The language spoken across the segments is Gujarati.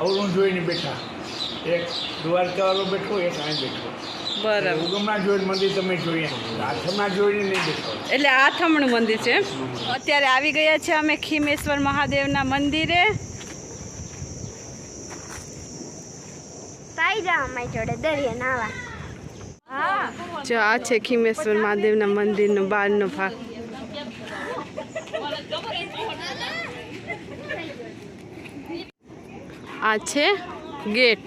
અવળું જોઈને બેઠા. એક દ્વારકાવાળો બેઠો એક અહીં બેઠો. બરાબર. ઉગમના જોઈને મંદિર તમે જોઈએ આઠમના જોઈને નહીં બેઠો. એટલે આથમણું મંદિર છે અત્યારે આવી ગયા છે અમે ખીમેશ્વર મહાદેવના મંદિરે. અમારી જોડે દરિયા નાવા. જો આ છે ખીમેશ્વર મહાદેવના મંદિરનો બહારનો ભાગ. આ છે ગેટ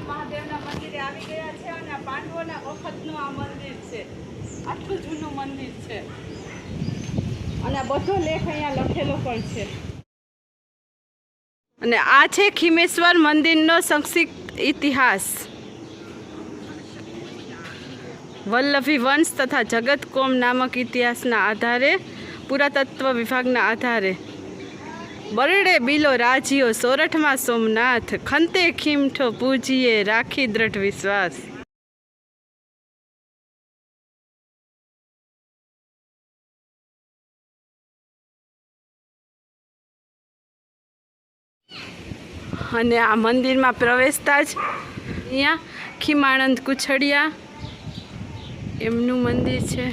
મહાદેવના મંદિરે આવી ગયા છે અને આ પાંડવોના વખતનું આ મંદિર છે આટલું જૂનું મંદિર છે અને આ બધો લેખ અહીંયા લખેલો પણ છે. અને આ છે ખીમેશ્વર મંદિરનો સંક્ષિપ્ત ઇતિહાસ. વલ્લભી વંશ તથા જગતકોમ નામક ઇતિહાસના આધારે, પુરાતત્વ વિભાગના આધારે. બરડે બિલો રાજીઓ સોરઠમાં સોમનાથ, ખંતે ખીમઠો પૂજીએ રાખી દ્રઢ વિશ્વાસ. અને આ મંદિરમાં પ્રવેશતા જ અહીંયા ખીમાણંદ કુછડિયા એમનું મંદિર છે.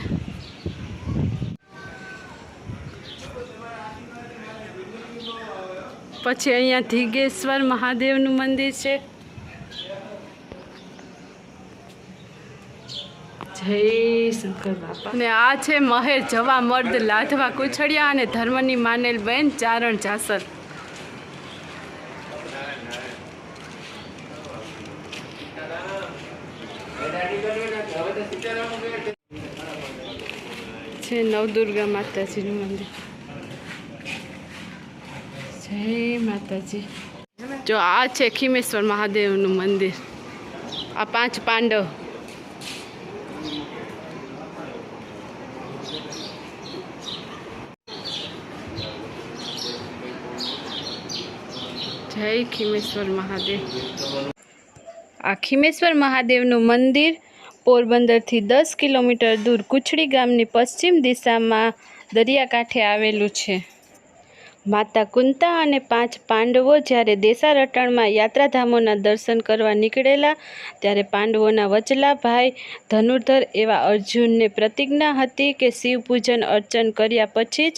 પછી અહીંયા ધીગેશ્વર મહાદેવનું મંદિર છે. જય શંકર બાપા. અને આ છે મહેર જવા મર્દ લાધવા કુછડિયા અને ધર્મની માનેલ બેન ચારણ જાસર છે નવદુર્ગા માતાજીનું મંદિર. જય માતાજી. જો આ છે ખીમેશ્વર મહાદેવનું મંદિર. આ પાંચ પાંડવ. જય ખીમેશ્વર મહાદેવ. આ ખીમેશ્વર મહાદેવનું મંદિર પોરબંદરથી દસ કિલોમીટર દૂર કુચડી ગામની પશ્ચિમ દિશામાં દરિયાકાંઠે આવેલું છે. માતા કુંતા અને પાંચ પાંડવો જ્યારે દેસારટણમાં યાત્રાધામોના દર્શન કરવા નીકળેલા, ત્યારે પાંડવોના વચલા ભાઈ ધનુર્ધર એવા અર્જુનને પ્રતિજ્ઞા હતી કે શિવ પૂજન અર્ચન કર્યા પછી જ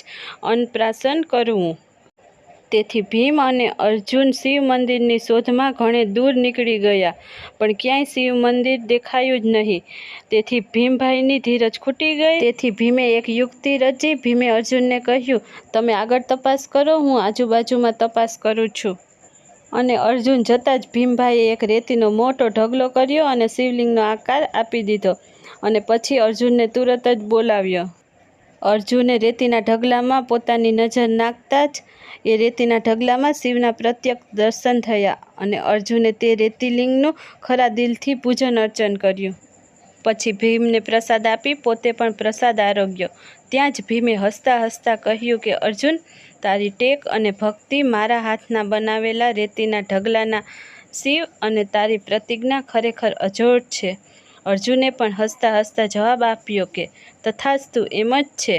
અન્નપ્રાશન કરવું. તેથી ભીમ અને અર્જુન શિવ મંદિરની શોધમાં ઘણે દૂર નીકળી ગયા, પણ ક્યાંય શિવ મંદિર દેખાયું જ નહીં. તેથી ભીમભાઈની ધીરજ ખૂટી ગઈ. તેથી ભીમે એક યુક્તિ રચી. ભીમે અર્જુનને કહ્યું, તમે આગળ તપાસ કરો, હું આજુબાજુમાં તપાસ કરું છું. અને અર્જુન જતાં જ ભીમભાઈએ એક રેતીનો મોટો ઢગલો કર્યો અને શિવલિંગનો આકાર આપી દીધો અને પછી અર્જુનને તુરત જ બોલાવ્યો. અર્જુને રેતીના ઢગલામાં પોતાની નજર નાખતા જ એ રેતીના ઢગલામાં શિવના પ્રત્યક્ષ દર્શન થયા અને અર્જુને તે રેતીલિંગનું ખરા દિલથી પૂજન અર્ચન કર્યું. પછી ભીમને પ્રસાદ આપી પોતે પણ પ્રસાદ આરોગ્યો. ત્યાં જ ભીમે હસતા હસતા કહ્યું કે, અર્જુન, તારી ટેક અને ભક્તિ મારા હાથના બનાવેલા રેતીના ઢગલાના શિવ અને તારી પ્રતિજ્ઞા ખરેખર અજોડ છે. અર્જુને પણ હસતા હસતા જવાબ આપ્યો કે, તથાસ્તુ, એમ જ છે.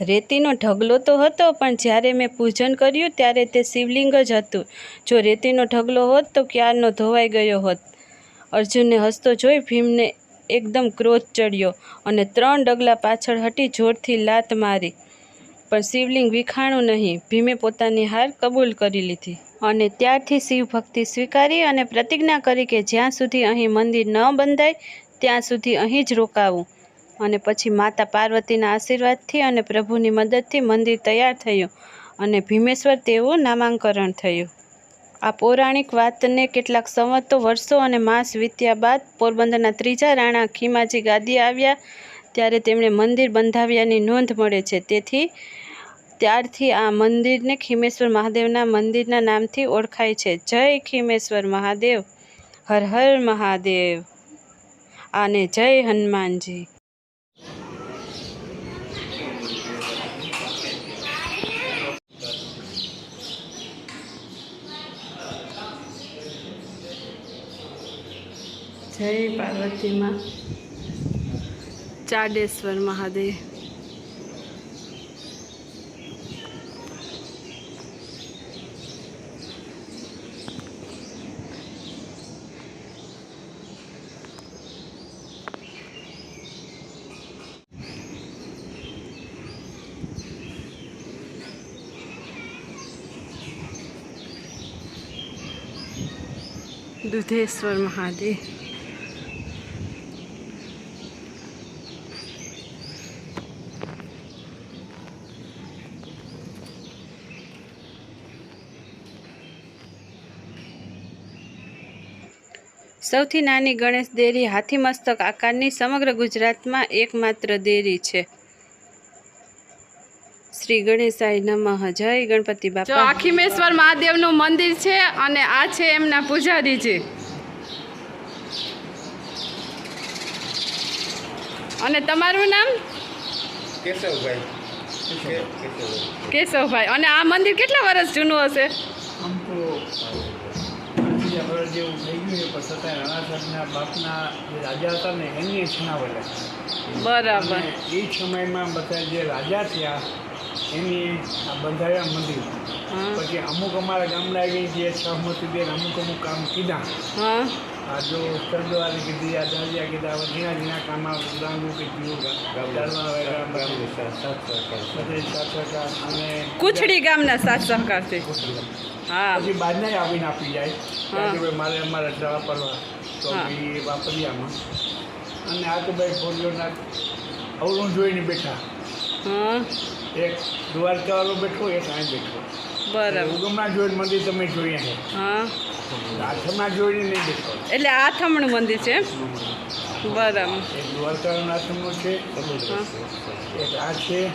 રેતીનો ઢગલો તો હતો, પણ જ્યારે મેં પૂજન કર્યું ત્યારે તે શિવલિંગ જ હતું. જો રેતીનો ઢગલો હોત તો ક્યારનો ધોવાઈ ગયો હોત? અર્જુનને હસતો જોઈ ભીમને એકદમ ક્રોધ ચડ્યો અને ત્રણ ડગલા પાછળ હટી જોરથી લાત મારી. પણ શિવલિંગ વિખાણું નહીં, ભીમે પોતાની હાર કબૂલ કરી લીધી. અને ત્યારથી શિવ ભક્તિ સ્વીકારી અને પ્રતિજ્ઞા કરી કે જ્યાં સુધી અહીં મંદિર ન બંધાય, ત્યાં સુધી અહીં જ રોકાવું. અને પછી માતા પાર્વતીના આશીર્વાદથી અને પ્રભુની મદદથી મંદિર તૈયાર થયું અને ભીમેશ્વર તેવું નામાંકરણ થયું. આ પૌરાણિક વાતને કેટલાક સંવતો વર્ષો અને માસ વીત્યા બાદ પોરબંદરના ત્રીજા રાણા ખીમાજી ગાદી આવ્યા, ત્યારે તેમણે મંદિર બંધાવ્યાની નોંધ મળે છે. તેથી ત્યારથી આ મંદિરને ખીમેશ્વર મહાદેવના મંદિરના નામથી ઓળખાય છે. જય ખીમેશ્વર મહાદેવ, હર હર મહાદેવ. અને જય હનુમાનજી. જય પાર્વતીમાં ચાડેશ્વર મહાદેવ. દુધેશ્વર મહાદેવ સૌથી નાની ગણેશ દેરી હાથી મસ્તક આકારની સમગ્ર ગુજરાતમાં એકમાત્ર દેરી છે. શ્રી ગણેશાય નમઃ. જય ગણપતિ બાપા. જો આખીમેશ્વર મહાદેવનું મંદિર છે અને આ છે એમના પૂજારીજી. અને તમારું નામ? કેશવભાઈ. કેશવભાઈ. અને આ મંદિર કેટલા વર્ષ જૂનું હશે? જેવું થઈ ગયું પણ છતાંય રાણા સાહેબના બાપના જે રાજા હતા ને એની એ છણાવેલા બરાબર. એ સમયમાં બધા જે રાજા થયા એની આ બંધાયા મંદિર. પછી અમુક અમારા ગામના આવી જે સહમતી બેન અમુક અમુક કામ કીધા. આ જો સરદવારી કીધી આ દાદિયા કીધા હવે ઝીણા ઝીણા કામ ડાંગુ કીધું ગામની સહકાર અને કુછડી ગામના સાત સહકારથી હા. પછી બાદના આવીને આપી જાય. મારે અમારે દવા પરવા તો એ વાપરી આમાં. અને આ તો ભાઈ ફોરીઓના અવરું જોઈને બેઠા. હા. એક દ્વારકાવાળો બેઠો એક અહીં બેઠો. બરાબર. ઉગમના જોઈને મંદિર તમે જોઈએ છે. હા. આઠમના જોઈને નહીં બેઠો. એટલે આથમણું મંદિર છે? બરાબર. એક દ્વારકાનું આઠમનું છે એક આ છે.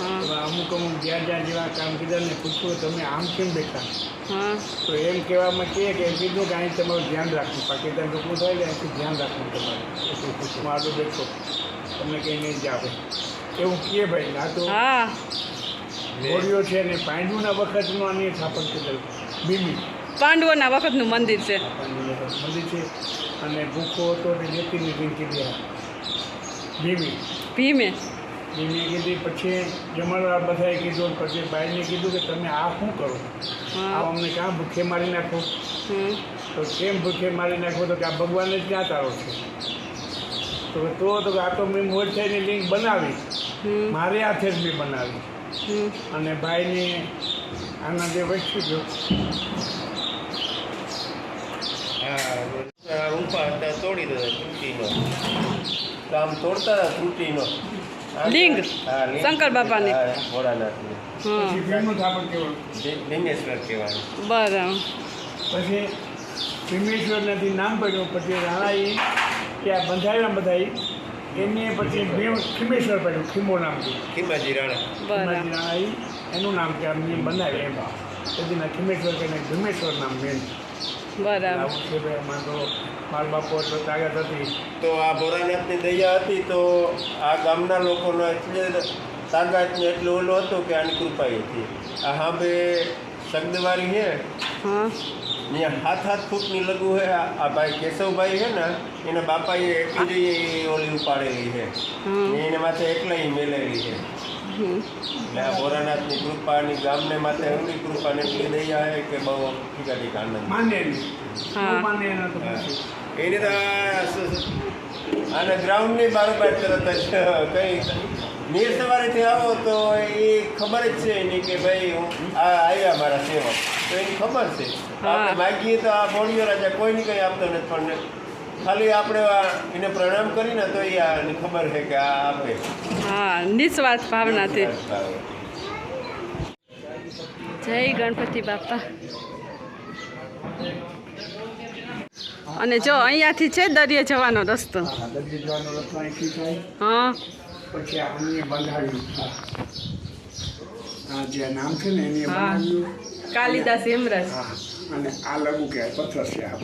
હા. અમુક અમુક જ્યાં જ્યાં જેવા કામ કીધા ને પૂછવું તમે આમ કેમ બેઠા? હા. તો એમ કહેવામાં કહે કે એમ કીધું કે અહીં તમારું ધ્યાન રાખવું. પાકિસ્તાન રોકવું થાય ને અહીંથી ધ્યાન રાખવું તમારે. હું આગળ બેઠો. તમને કંઈ નહીં જ આવે. એવું કહે ભાઈ ના તો હા. ઘોડીઓ છે ને પાંડુના વખતનું આની સ્થાપન કરેલું. બીબી. પાંડવોના વખતનું મંદિર છે. મંદિર છે. અને ભૂખો હતો ને લેતીની રીંકી દે બીબી. ભીમે. બીબી કીધી પછી જમણવાર બધાએ કીધું પછી બાઈને કીધું કે તમે આ શું કરો? આ અમને ક્યાં ભૂખે મારી નાખો. તો કેમ ભૂખે મારી નાખો? તો કે આ ભગવાનને જ ક્યાં તારો છે? તો તો તો કે આ તો મેં મોરચાઈની લિંક બનાવી. મારે હાથે જ મેં બનાવી. હમ. અને ભાઈને આના જે વચ્ચે ગયો આ ઊંપા હતા તોડી દીધા ત્રુટીનો. કામ તોડતા હતા ત્રુટીનો લિંગ. શંકર બાપાની. હા, ભોળાનાથની. હા પછી થાપણ કહેવાનું. લિ- કહેવાનું. બરાબર. પછી ભીમેશ્વર નથી નામ પડ્યું પછી રાણાએ ત્યાં આ બંધાવ્યા બધા એને પછી મેં ખીમેશ્વર પડ્યું ખીમો નામ ખીમાજી રાણા. રાણા એનું નામ કે આમ મેં બનાવ્યું એમ. પછી ના ખીમેશ્વર કહીને ભીમેશ્વર નામ મેન બરાબર. છે ભાઈ અમારે તો મારા બાપુ એટલો તાકાત હતી. તો આ ભોળાનાથની દયા હતી તો આ ગામના લોકોનો એટલે એટલું ઓલું હતું કે આની કૃપા હતી. આ હાંભે સગદવારી છે હા. ત્યાં હાથ હાથ ફૂટની લઘુ હે. આ ભાઈ કેશવભાઈ છે ને એના બાપાએ એકલી જ એ ઓલી ઉપાડેલી છે એને માથે એકલા મેલેલી છે એટલે આ ભોરાનાથની કૃપાની ગામને માથે એમની કૃપાને એટલી દઈ આવે કે બહુ ઠીકા ટીકા આનંદ એના તો અને ગ્રાઉન્ડની બારોબાર તરત જ કઈ નીર સવારેથી આવો તો એ ખબર જ છે એની કે ભાઈ હું આ આવ્યા મારા સેવક. તો એની ખબર છે. હા. આપણે માગીએ તો આ બોડીઓ રાજા કોઈને કંઈ આપતો નથી પણ ખાલી આપણે એને પ્રણામ કરીને તો એ આને ખબર છે કે આ આપે. હા નિસ્વાર્થ ભાવનાથી. જય ગણપતિ બાપા. અને જો અહીંયાથી છે દરિયે જવાનો રસ્તો. આ દર્દી જવાનો રસ્તો અહીંથી થાય. હા. પછી આમને બંધાવ્યું હા. આ જે નામ છે ને એને કાલિદાસ હેમરાજ અને આ લઘુ કહેવાય પથ્થર છે આ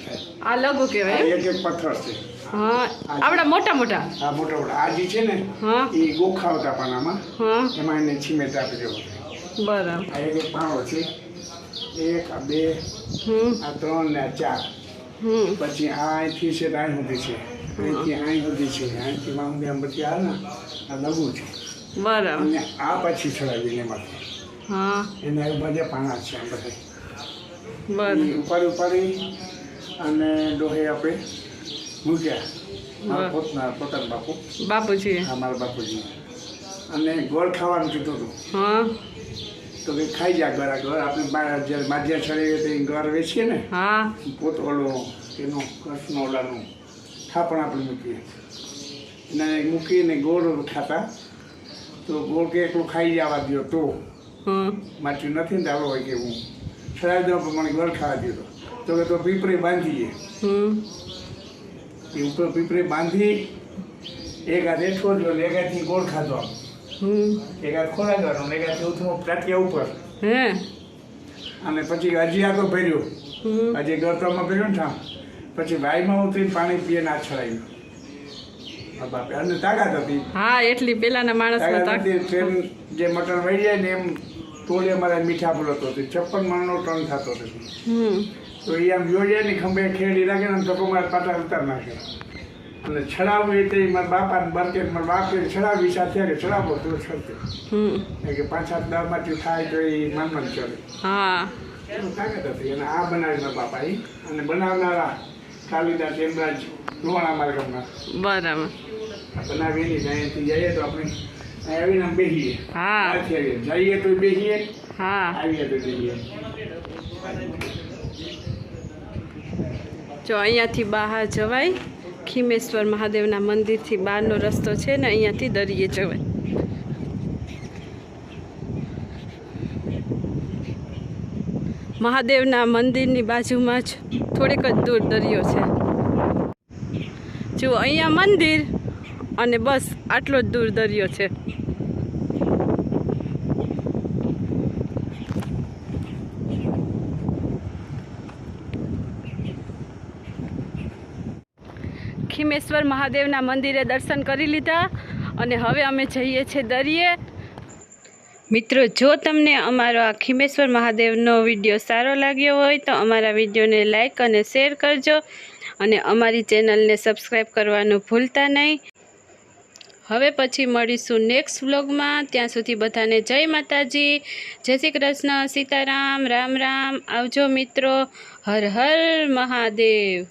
આ લઘુ કહેવાય એક એક પથ્થર છે. હા આવડા મોટા મોટા? આ મોટા મોટા. આ જે છે ને એ ગોખા હતા પાનામાં એમાં એને છીમેટ આપી દેવો બરાબર. આ એક એક પાણો છે. એક આ બે આ ત્રણ ને આ ચાર. પછી આ અહીંથી છે તો અહીં સુધી છે. અહીંથી અહીં સુધી છે. અહીંથી માં સુધી આમ પછી આ ને આ લઘુ છે. બરાબર. અને આ પછી ચડાવીને એમાંથી. હા. એના ઉપર જે પાના છે આમ બધા ઉપાડી ઉપાડી અને ડોહે આપણે મૂક્યા. પોતના પોતાના બાપુ. બાપુજી હા મારા બાપુજી અને ગોળ ખાવાનું કીધું હતું હા. તો કે ખાઈ જા આ ઘર આપણે જ્યારે માધ્યા ચડાવીએ તો ઘર વેચીએ ને. હા. પોત ઓલો એનો કૃષ્ણ ઓલાનું થાપણ આપણે મૂકીએ. અને મૂકીને ગોળ ખાતા. તો ગોળ કે એટલું ખાઈ જવા દો તો. માચ્યું નથી ને દાડો હોય કે હું. દઉં પ્રમાણે ગોળ ખાવા દીધો તો. કે તો પીપળી બાંધીએ એ ઉપર પીપળી બાંધી એક હાથ જ એક હાથથી ગોળ ખાધો એક હાથ ખોરાકવાનો એક હાથ ઉઠો પ્લાટિયા ઉપર. હે. અને પછી હજી આગળ ભર્યો. હજી ગરતામાં ભર્યું ને ઠામ. પછી વાઈમાં ઉતરીને પાણી પીએ ના છડાયું તાકાત હતી. હા એટલી પેલાના માણસમાં તાકાત ટ્રેન જે મટન વહી જાય ને એમ ટોલે અમારે મીઠા બોલતો હતો. છપ્પન મણનો ટન થતો હતો. તો એ આમ જોઈ જાય ને ખંભે ખેડી રાખે ને તો મારા પાટા ઉતાર નાખે. અને છડાવવું એ તો ઈ મારા બાપાને બરકે મારા બાપે છડાવી સાથે થયા છડાવો તો છડતે કે પાંચ સાત દાળમાંથી થાય તો એ માનમાન ચડે તાકાત હતી. અને આ બનાવી બાપા એ અને બનાવનારા કાલિદાસ એમરાજ લોહાણા મારા ગામના. બરાબર. આ બનાવી જઈએ તો આપણે આવીને બેસીએ હા. જઈએ તો બેસીએ હા. આવીએ તો જઈએ. જો અહીંયાથી બહાર જવાય. ખીમેશ્વર મહાદેવના મંદિરથી બહારનો રસ્તો છે ને અહીંયાથી દરિયે જવાય. મહાદેવના મંદિરની બાજુમાં જ થોડીક જ દૂર દરિયો છે. જુઓ અહીંયા મંદિર. અને બસ આટલો જ દૂર દરિયો છે. ખીમેશ્વર મહાદેવના મંદિરે દર્શન કરી લીધા અને હવે અમે જઈએ છીએ દરિયે. મિત્રો, જો તમને અમારો આ ખીમેશ્વર મહાદેવનો વીડિયો સારો લાગ્યો હોય તો અમારા વિડીયોને લાઇક અને શેર કરજો અને અમારી ચેનલને સબસ્ક્રાઈબ કરવાનું ભૂલતા નહીં. હવે પછી મળીશું નેક્સ્ટ વ્લોગમાં ત્યાં સુધી બધાને જય માતાજી. જય શ્રી કૃષ્ણ, સીતારામ, રામ રામ. આવજો મિત્રો. હર હર મહાદેવ.